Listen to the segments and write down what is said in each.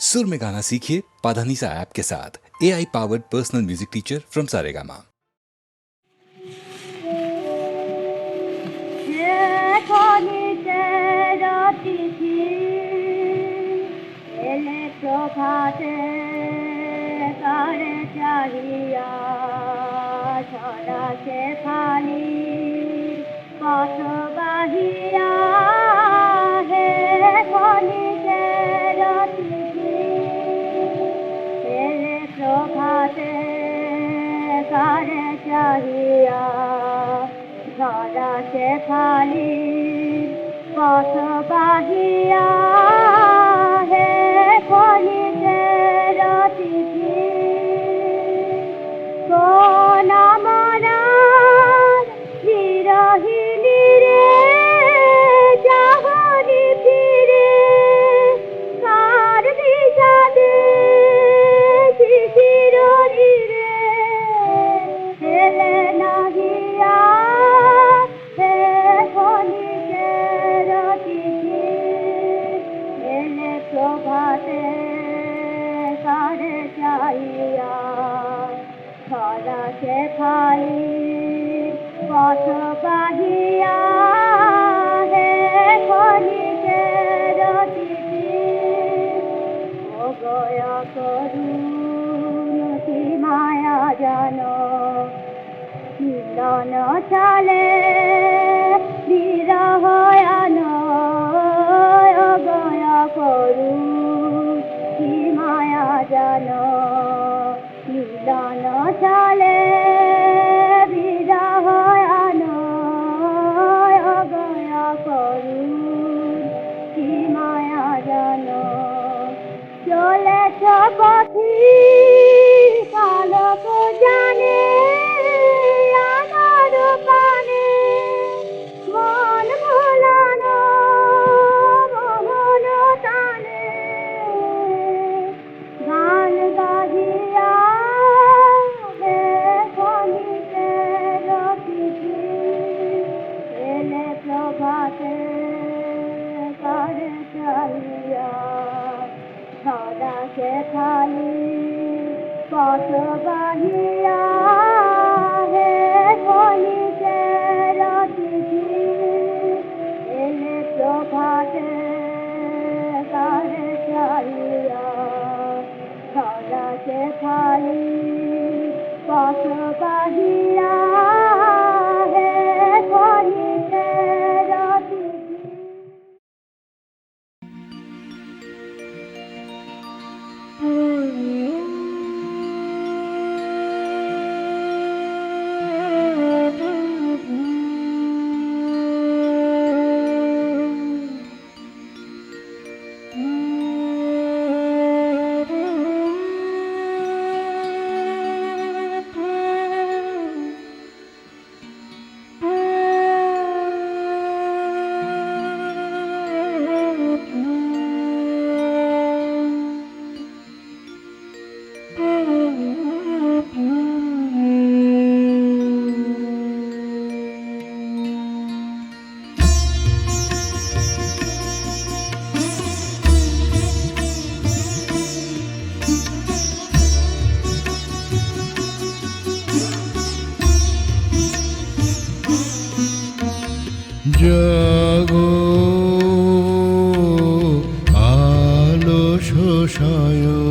सुर में गाना सीखिए पाधानीसा ऐप के साथ। A I powered personal music teacher from Saregama বাহিয়া হে ফলি হাতে কারে চাহিয়া ধরা সে খালি পথ বাহিয়া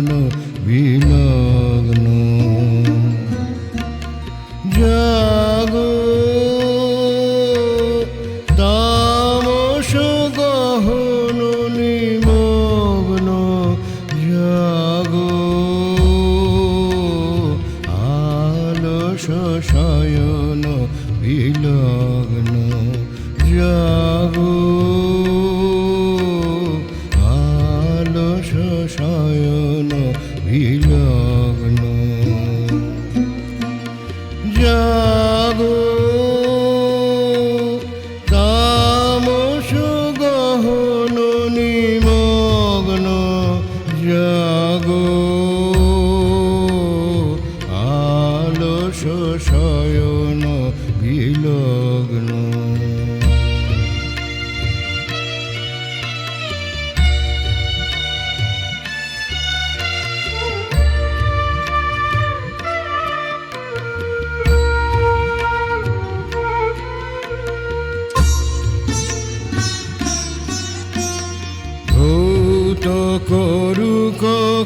জীবন বিলগ্ন ligado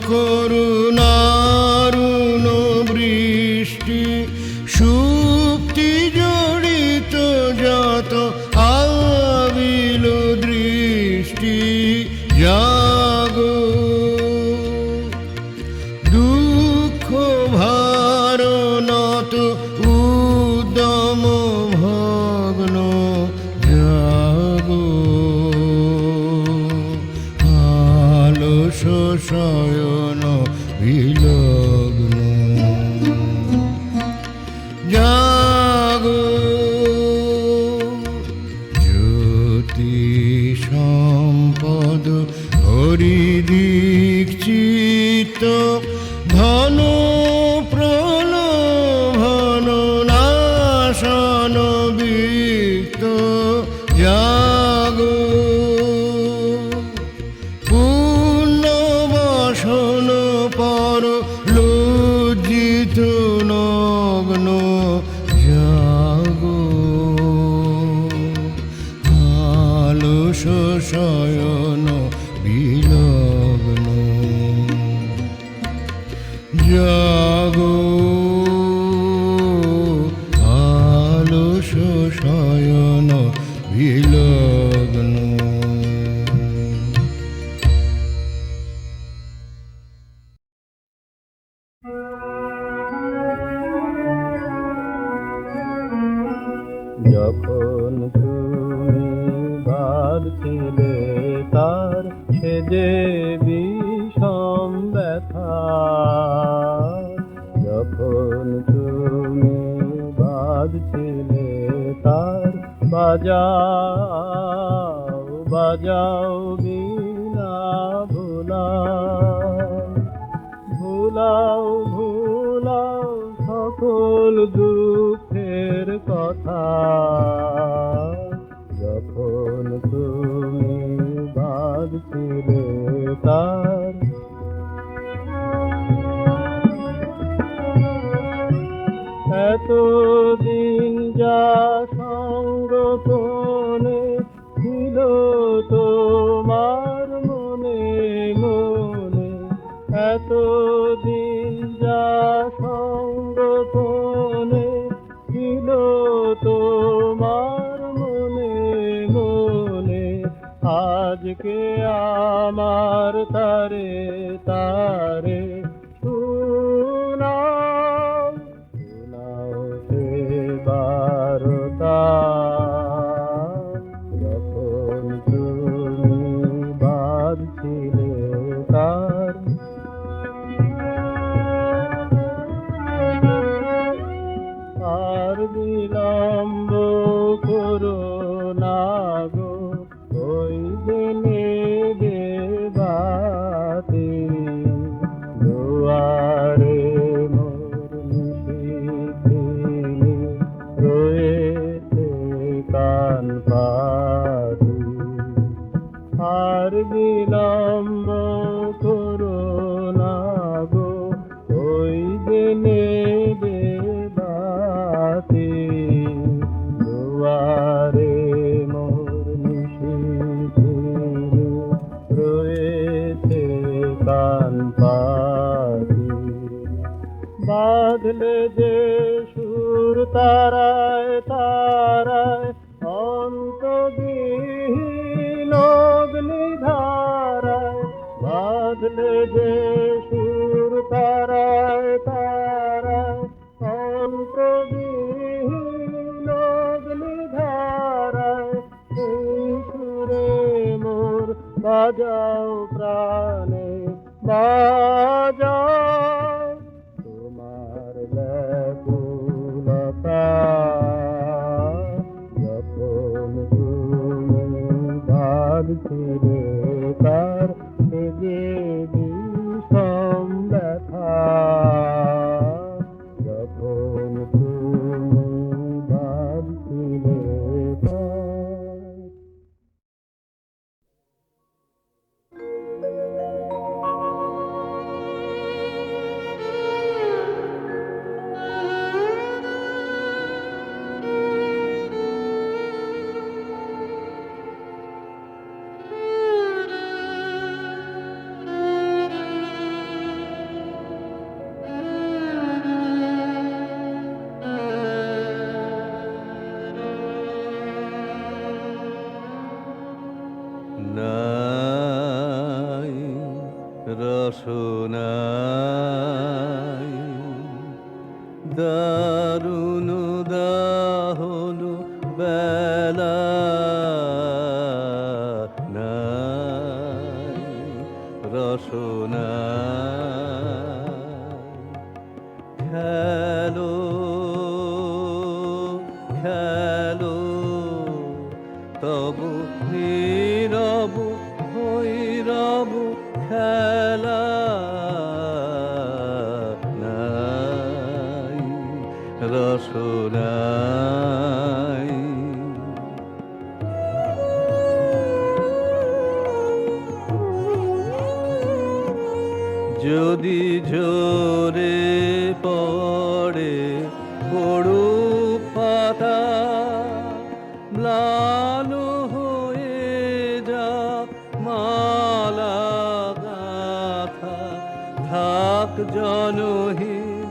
করুণারুণ শয়ন বিলগ্ন। জাগো জ্যোতি সম্পদ হরিদীক্ষিত ধন নগ্ন জাগো। আলো শয়ন যখন তুমি বাড়ছিলে তার, সে যে বিষম ব্যথা। যখন তুমি বাজছিলে তার, বাজাও বাজাও বিনা ভোলা। ভুলাও ভুলাও সকল কথা যখন তুমি বাজছিলে তার এতদিন যা বাঁধলে যে সুর তারায় তারায় অন্তবিহীন অগ্নিধারায় সেই সুরে মোর বাজাও প্রাণে। তবু নীরব ভৈরব খেলা রসনা জনহীন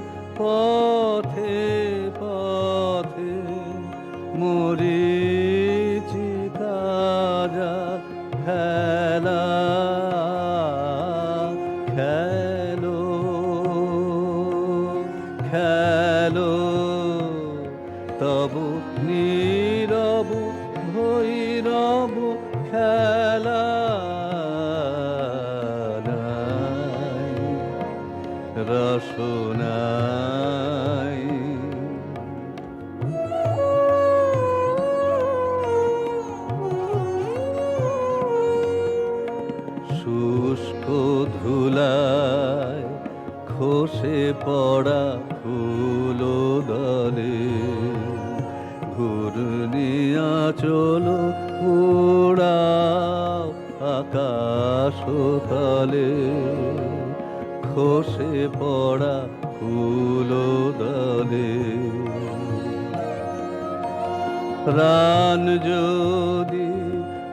প্রাণ যদি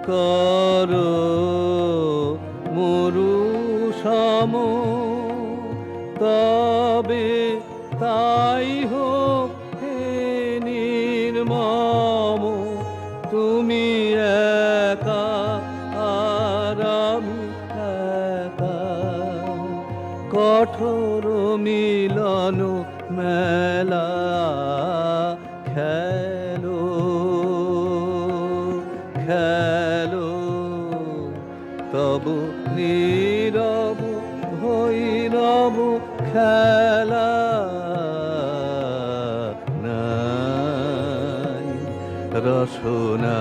করো মরু সম তবে তব নীরব ভৈরব খেলা রসনা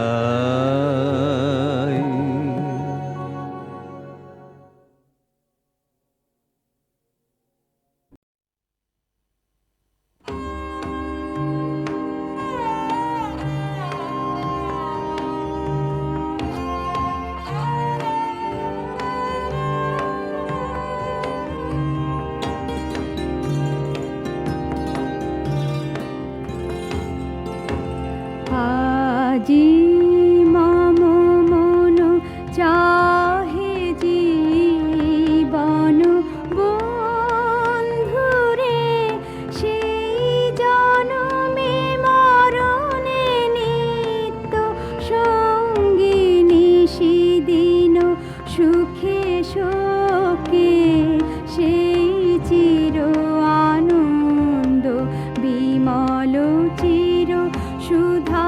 数它